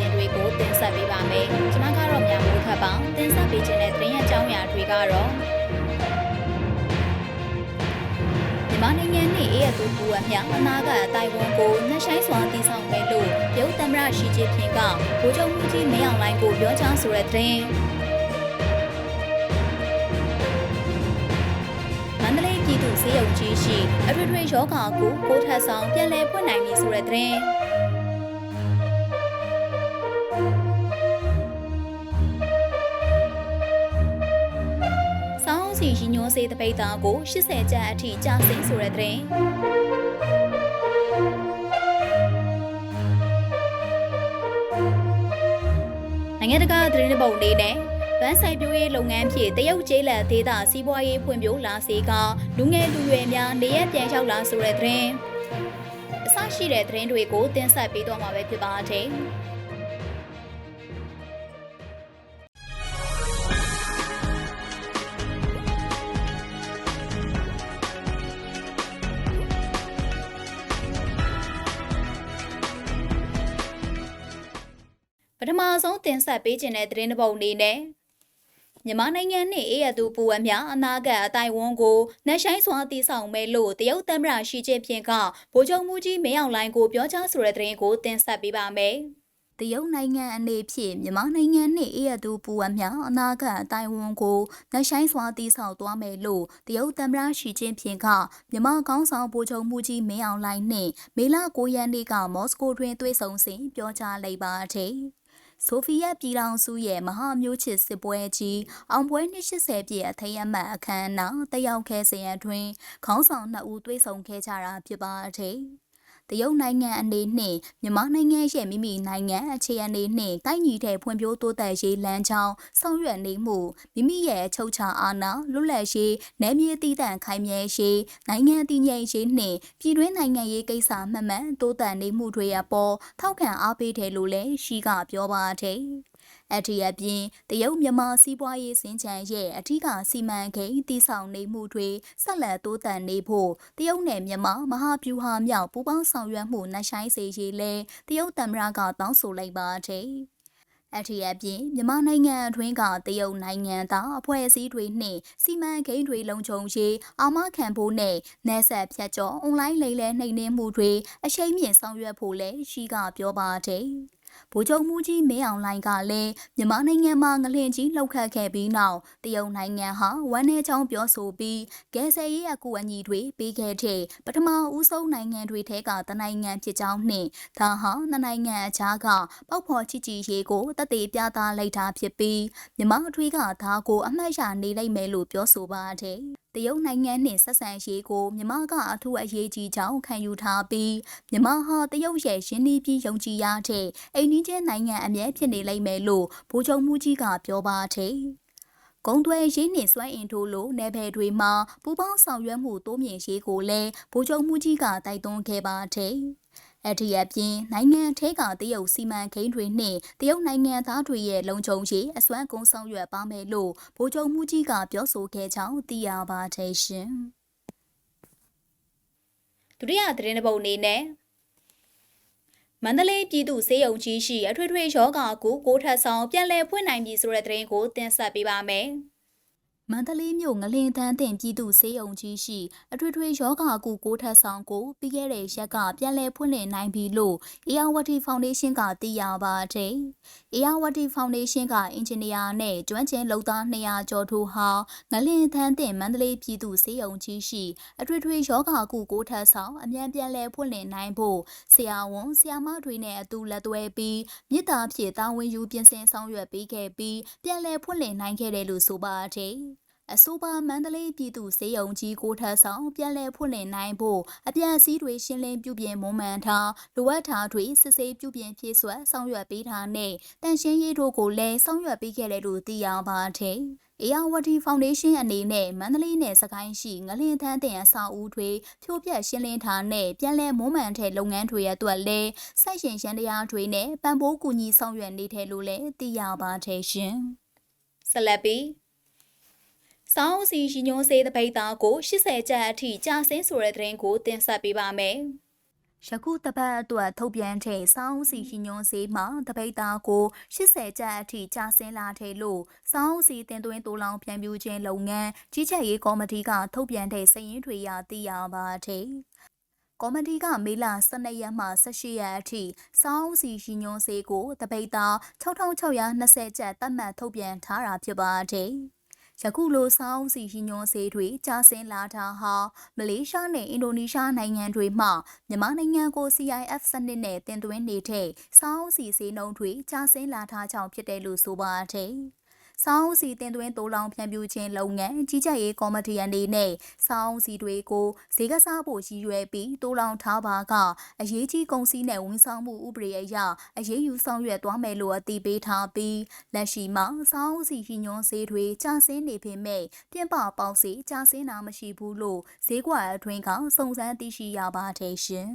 တဲ့နေ့စဉ်သတင်းအစီအစဉ်တွေကိုတင်ဆက်ပေးပါမယ်။ကျွန်မကတော့မြမိုးခတ်ပါတင်ဆက်ပေးခြင်းတဲ့သတင်းအကြောင်းအရာတွေကတော့မြန်မာနိုင်ငံနဲ့အေးအတူပူအမြောက်အနာကတိုင်ဝမ်ကိုနှဆိုင်စွာတည်ဆောက်မယ်လို့ရုပ်သမ္မတရှီဂျင်းဖင်ကဗိုလ်ချုပ်မှုကြီးမင်းအောင်လှိုင်ကိုပြောကြားဆိုတဲ့သတင်းမန္တလေးပြည်သူ့စေယုံကြီးရှိအထွေထွေယောဂါကိုကိုထက်ဆောင်ပြန်လည်ဖွင့်နိုင်ပြီဆိုတဲ့သတင်း စောင်းစီရင်ညွှန်းစေးတပိတ်သားကို80ကျပ်အထိကြာဆင်းဆိုတဲ့သတင်းနိုင်ငံတကာသတင်းပုံလေးနဲ့ဗန်းဆိုင်ပြိုးရေးလုပ်ငန်းဖြင့်တရုတ်ကျေးလက်ဒေသစီးပွားရေးဖွံ့ဖြိုးလာစေကလူငယ်လူရွယ်များနေရပြန်ရောက်လာဆိုတဲ့သတင်းအစရှိတဲ့သတင်းတွေကိုတင်ဆက်ပေးတော့မှာပဲဖြစ်ပါတယ်။ ထမဆုံးတင်ဆက်ပေးခြင်းတဲ့သတင်းတစ်ပုဒ်အနေနဲ့မြန်မာနိုင်ငံနဲ့အေးရသူပူအများအနာဂတ်အတိုင်းဝန်းကိုနှက်ဆိုင်စွာတည်ဆောက်မယ်လို့တရုတ်သမ္မတရှီကျင်းဖျင်ကဗိုလ်ချုပ်မှုကြီးမင်းအောင်လှိုင်ကိုပြောကြားဆိုတဲ့သတင်းကိုတင်ဆက်ပေးပါမယ်။တရုတ်နိုင်ငံအနေဖြင့်မြန်မာနိုင်ငံနဲ့အေးရသူပူအများအနာဂတ်အတိုင်းဝန်းကိုနှက်ဆိုင်စွာတည်ဆောက်သွားမယ်လို့တရုတ်သမ္မတရှီကျင်းဖျင်ကမြန်မာကောင်းဆောင်ဗိုလ်ချုပ်မှုကြီးမင်းအောင်လှိုင်နှင့်မေလ9ရက်နေ့ကမော်စကိုတွင်တွေ့ဆုံစဉ်ပြောကြားလိုက်ပါတယ်။ ဆိုဖီယက်ပြည်ထောင်စုရဲ့မဟာမျိုးချစ်စစ်ပွဲကြီးအောင်ပွဲ280ပြည့်အထိမ်းအမှတ်အခမ်းအနားတက်ရောက်ခဲ့စဉ်အတွင်းခေါင်းဆောင်နှစ်ဦးတွေ့ဆုံခဲ့ကြတာဖြစ်ပါတယ်။ တရုတ်နိုင်ငံအနေနဲ့မြန်မာနိုင်ငံရဲ့မိမိနိုင်ငံအခြေအနေနဲ့တိုက်ညီတဲ့ဖွံ့ဖြိုးတိုးတက်ရေးလမ်းကြောင်းဆောင်ရွက်နေမှုမိမိရဲ့အချုပ်ချာအာဏာလွတ်လပ်ရေးနယ်မြေတည်တံ့ခိုင်မြဲရေးနိုင်ငံတည်ငြိမ်ရေးနှင့်ပြည်တွင်းနိုင်ငံရေးကိစ္စမှန်မှန်တိုးတက်နေမှုတွေအပေါ်ထောက်ခံအားပေးတယ်လို့လည်းရှိကပြောပါတယ်။ အထီးအပြင်တရုတ်မြန်မာစီးပွားရေးစင်ချံရဲ့အထီးကစီမံကိန်းတည်ဆောက်နေမှုတွေဆက်လက်တိုးတက်နေဖို့တရုတ်နယ်မြန်မာမဟာဗျူဟာမြောက်ပူးပေါင်းဆောင်ရွက်မှုနှဆိုင်စေရေးလဲတရုတ်သမ္မတကတောင်းဆိုလိုက်ပါတယ်။အထီးအပြင်မြန်မာနိုင်ငံအတွင်းကတရုတ်နိုင်ငံသားအဖွဲ့အစည်းတွေနှင့်စီမံကိန်းတွေလုံခြုံရေးအာမခံဖို့နဲ့နယ်ဆက်ဖြတ်ကျော်အွန်လိုင်းလိမ်လည်နှိမ်နင်းမှုတွေအရှိန်မြင့်ဆောင်ရွက်ဖို့လည်းရှိကပြောပါတယ်။ ဗိုလ်ချုပ်မှုကြီးမင်းအောင်လှိုင်ကလည်းမြန်မာနိုင်ငံမှာငလင်ကြီးလှုပ်ခတ်ခဲ့ပြီးနောက်တရုတ်နိုင်ငံဟာဝမ်းနည်းချောင်းပြောဆိုပြီးကယ်ဆယ်ရေးအကူအညီတွေပေးခဲ့တဲ့ပထမဦးဆုံးနိုင်ငံတွေထဲကတနိုင်ငံဖြစ်ကြောင်းနှင့်ဒါဟာနှစ်နိုင်ငံအကြားကပေါက်ဖော်ချစ်ကြည်ရေးကိုတည်ပြသလိုက်တာဖြစ်ပြီးမြန်မာအထွေးကဒါကိုအမှတ်ရနေလိုက်မယ်လို့ပြောဆိုပါတယ်တရုတ်နိုင်ငံနှင့်ဆက်ဆံရေးကိုမြမကအထူးအရေးကြီးကြောင်းခံယူထားပြီးမြမဟာတရုတ်ရဲ့ရင်းနှီးပြီးယုံကြည်ရတဲ့အိန္ဒိချင်းနိုင်ငံအမြဲဖြစ်နေလိမ့်မယ်လို့ဗိုလ်ချုပ်မှုကြီးကပြောပါတယ်။ကုံသွဲရင်းနှင့်စွမ်းအင်ထိုးလို့နယ်ပယ်တွေမှာပူးပေါင်းဆောင်ရွက်မှုတိုးမြင့်ရေးကိုလည်းဗိုလ်ချုပ်မှုကြီးကတိုက်တွန်းခဲ့ပါတယ်။ အထီးအပြင်နိုင်ငံထဲကတရုတ်စီမံကိန်းတွေနှင့်တရုတ်နိုင်ငံသားတွေရဲ့လုံခြုံရေးအစွမ်းကုန်ဆောင်ရွက်ပါမယ်လို့ဗိုလ်ချုပ်မှုကြီးကပြောဆိုခဲ့ကြောင်းသိရပါတယ်ရှင်။ဒုတိယသတင်းတစ်ပုဒ်အနေနဲ့မန္တလေးပြည်သူ့စေယုံကြီးရှိအထွေထွေယောဂါကိုကိုထက်ဆောင်ပြန်လည်ဖွင့်နိုင်ပြီဆိုတဲ့သတင်းကိုတင်ဆက်ပေးပါမယ်။ မန္တလေးမြို့ငလင်တန်းတင်ပြည်သူစေယုံကြီးရှိအထွေထွေယောဂါကူကိုထက်ဆောင်ကိုပြီးခဲ့တဲ့ရက်ကပြန်လည်ဖွင့်လှစ်နိုင်ပြီလို့အေယာဝတီဖောင်ဒေးရှင်းကသိရပါတယ်။အေယာဝတီဖောင်ဒေးရှင်းကအင်ဂျင်နီယာနဲ့ကျွမ်းကျင်လုပ်သား200ကျော်တို့ဟာငလင်တန်းတင်မန္တလေးပြည်သူစေယုံကြီးရှိအထွေထွေယောဂါကူကိုထက်ဆောင်အမြန်ပြန်လည်ဖွင့်လှစ်နိုင်ဖို့ဆရာဝန်ဆရာမတွေနဲ့အတူလက်တွဲပြီးမြစ်တာဖြစ်တာဝန်ယူပြင်ဆင်ဆောင်ရွက်ပေးခဲ့ပြီးပြန်လည်ဖွင့်လှစ်နိုင်ခဲ့တယ်လို့ဆိုပါတယ်။ အဆိုပါမန္တလေးပြည်သူစေယုံကြီးကိုထပ်ဆောင်ပြန်လည်ဖွင့်လှစ်နိုင်ဖို့အပြန်စည်းတွေရှင်းလင်းပြုပြင်မွမ်းမံထားလိုအပ်တာတွေစစ်ဆေးပြုပြင်ဖြည့်ဆွတ်ဆောင်ရွက်ပေးထားနဲ့တန်ရှင်းရေးတို့ကိုလည်းဆောင်ရွက်ပေးခဲ့တယ်လို့သိရပါတယ်။အေယာဝတီဖောင်ဒေးရှင်းအနေနဲ့မန္တလေးနယ်စကိုင်းရှိငလင်ထန်းတင်အဆောက်အဦတွေဖြိုးပြက်ရှင်းလင်းထားနဲ့ပြန်လည်မွမ်းမံတဲ့လုပ်ငန်းတွေအတွက်လည်းစိုက်ရှင်ရန်တရားတွေနဲ့ပံ့ပိုးကူညီဆောင်ရွက်နေတယ်လို့လည်းသိရပါတယ်ရှင်။ဆက်လက်ပြီး စောင်းစီရင်ညွှန်းစေးတပိတ်သားကို80ကျပ်အထိကြာဆင်းဆိုတဲ့သတင်းကိုတင်ဆက်ပေးပါမယ်။ယခုတပတ်အတွက်ထုတ်ပြန်တဲ့စောင်းစီရှင်ညွန်စီမှာတပိတ်သားကို80ကျပ်အထိကျဆင်းလာတဲ့လို့စောင်းစီတင်သွင်းတိုးလောင်ပြန်ပြူခြင်းလုပ်ငန်းကြီးကြပ်ရေးကော်မတီကထုတ်ပြန်တဲ့စာရင်းတွေရသိရပါတယ်။ကော်မတီကမေလ12ရက်မှ18ရက်အထိစောင်းစီရှင်ညွန်စီကိုတပိတ်သား6620ကျပ်တတ်မှတ်ထုတ်ပြန်ထားတာဖြစ်ပါတယ်။ ယခုလိုစောင်းစီရည်ညွှန်းစေးတွေကြာဆင်းလာတာဟာမလေးရှားနဲ့အင်ဒိုနီးရှားနိုင်ငံတွေမှမြန်မာနိုင်ငံကို CIF စနစ်နဲ့တင်သွင်းနေတဲ့စောင်းစီစေးနှုန်းတွေကြာဆင်းလာတာကြောင့်ဖြစ်တယ်လို့ဆိုပါတယ်။ စောင်းစီတင်သွင်းတိုးလောင်ဖြန့်ဖြူးခြင်းလုပ်ငန်းကြီးကြပ်ရေးကော်မတီအနေနဲ့စောင်းစီတွေကိုဈေးကစားဖို့ရည်ရွယ်ပြီးတိုးလောင်ထားပါကအရေးကြီးကုန်စည်နဲ့ဝန်ဆောင်မှုဥပဒေအရအရေးယူဆောင်ရွက်သွားမယ်လို့အသိပေးထားပြီးလက်ရှိမှာစောင်းစီရည်ညွှန်းဈေးတွေကျဆင်းနေပေမဲ့ပြင်ပပေါက်စီကျဆင်းတာမရှိဘူးလို့ဈေးကွက်အတွင်းကစုံစမ်းသိရှိရပါတယ်ရှင်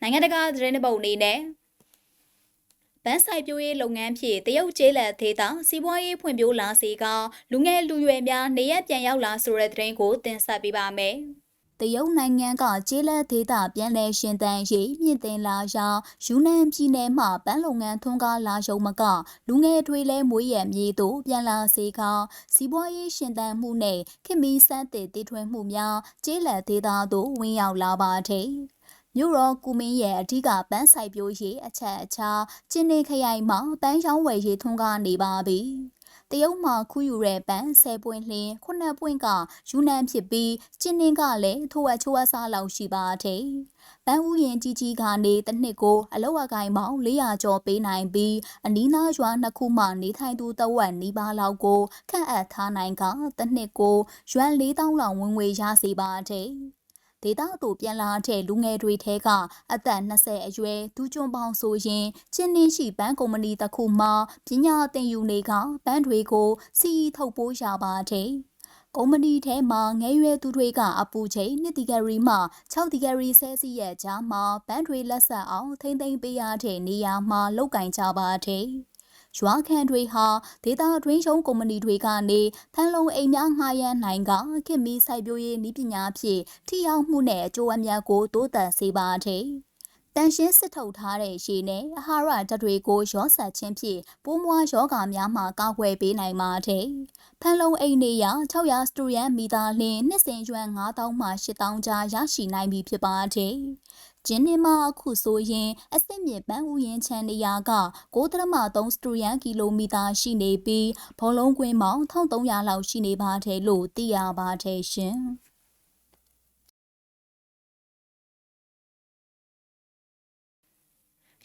နိုင်ငံတကာသတင်းပုတ်အနေနဲ့ဗ န်းဆိုင်ပြိုးရေးလုပ်ငန်းဖြင့်တရုတ်ကျေးလက်ဒေသစီးပွားရေးဖွံ့ဖြိုးလာစေကလူငယ်လူရွယ်များနေရပြန်ရောက်လာဆိုတဲ့သတင်းကိုတင်ဆက်ပေးပါမယ်။တရုတ်နိုင်ငံကကျေးလက်ဒေသပြန်လည်ရှင်သန်ရေးမြင့်တင်လာရာယူနန်ပြည်နယ်မှပန်းလုပ်ငန်းထွန်းကားလာရုံမကလူငယ်တွေလည်းမွေးရမြေသို့ပြန်လာစေကစီးပွားရေးရှင်သန်မှုနဲ့ခင်မီစမ်းတည်တည်ထွင်မှုများကျေးလက်ဒေသသို့ဝင်ရောက်လာပါသည်။ မြို့တော်ကူမင်းရဲ့အဓိကပန်းဆိုင်ပြိုးရေးအချက်အချာကျင်းနေခရိုင်မှာပန်းချောင်းဝယ်ရေးထွန်းကားနေပါပြီ။တရုတ်မှာခူးယူတဲ့ပန်း10ပွင့်လင်း9ပွင့်ကယူနန်ဖြစ်ပြီးကျင်းနေကလည်းထိုအချိုးအစားလောက်ရှိပါတဲ့။ပန်းဥယင်ကြီးကြီးကနေတစ်နှစ်ကိုအလောက်အကိုင်ပေါင်း400ကျော်ပေးနိုင်ပြီးအနီးနားရွာနှစ်ခုမှနေထိုင်သူတဝက်နီးပါးလောက်ကိုခန့်အပ်ထားနိုင်ကတစ်နှစ်ကိုရွမ်4000လောက်ဝင်ငွေရစေပါတဲ့။ ဒေသသို့ပြန်လာတဲ့လူငယ်တွေထဲကအသက်20အရွယ်ဒူးကျွန်းပေါင်းဆိုရင်ချင်းနှင်းရှိဘဏ်ကုမ္ပဏီတစ်ခုမှပညာသင်ယူနေကဘဏ်တွေကိုစီထုတ်ပိုးရပါတယ်။ကုမ္ပဏီထဲမှာငယ်ရွယ်သူတွေကအပူချိန်2ဒီဂရီမှ6ဒီဂရီဆဲစီယက်ကြားမှာဘန်းတွေလက်ဆက်အောင်ထိမ့်သိမ်းပေးရတဲ့နေရာမှာလောက်ကင်ကြပါတယ်။ ရွာခံတွေဟာဒေတာတွင်းရှုံးကုမ္ပဏီတွေကနေဖန်လုံအိမ်များငှားရမ်းနိုင်ကခင်မီစိုက်ပျိုးရေးနည်းပညာဖြင့်ထိရောက်မှုနဲ့အကျိုးအမြတ်ကိုတိုးတက်စေပါသည် တန်ရှင်းစစ်ထုတ်ထားတဲ့ရေနဲ့အာဟာရဓာတ်တွေကိုရောဆက်ခြင်းဖြင့်ပိုးမွားယောဂါများမှကာကွယ်ပေးနိုင်ပါတယ်။ဖန်လုံအိမ်နေရ600စတူရန်မီတာလင်းနှစ်စဉ်ရွမ်9000မှ8000ကြားရရှိနိုင်ပြီဖြစ်ပါတယ်။ဂျင်းနေမအခုဆိုရင်အစစ်မြစ်ပန်းဥယင်ချန်နေရာက9.3စတူရန်ကီလိုမီတာရှိနေပြီးဘောလုံးကွင်းပေါင်း1300လောက်ရှိနေပါတယ်လို့သိရပါတယ်ရှင်။